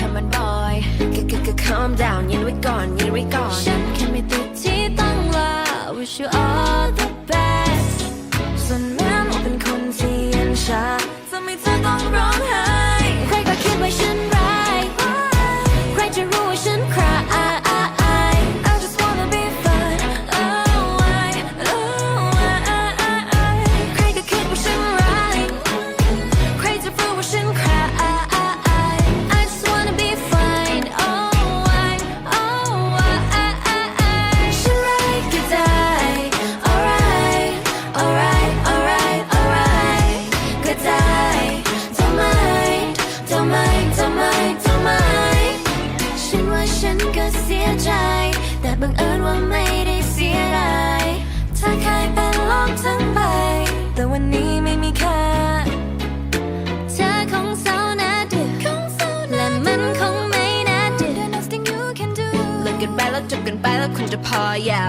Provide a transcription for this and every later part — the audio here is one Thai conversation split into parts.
come on boy. Get -c -c calm down. ยืนไว้ก่อนยืนไว้ก่อน ใจ แต่บังเอิญว่าไม่ได้เสียดายเธอเคยเป็นโลกทั้งใบ แต่วันนี้ไม่มีค่าเธอคงเศร้านะดึกและมันคงไม่น่าดึก There's nothing you can do เลิกกันไปแล้วจบกันไปแล้วคงจะพออย่า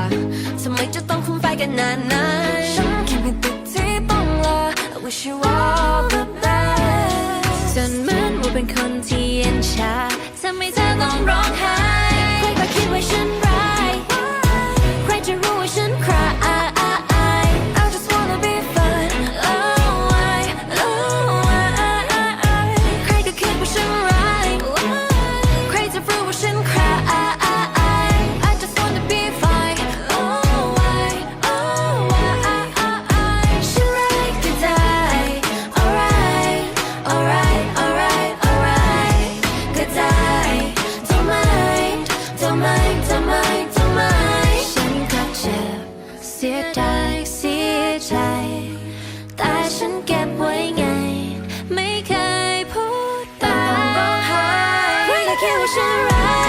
ทำไมจะต้องคุ้มไฟกันนานนานฉันแค่ไม่ติดที่ต้องลา I wish you all the best จนเหมือนว่าเป็นคนที่เย็นชาทำให้เธอ ฉันเก็บไว้ไง ไม่เคยพูดไปต้องร้องไห้ใครก็คิดว่าฉันร้า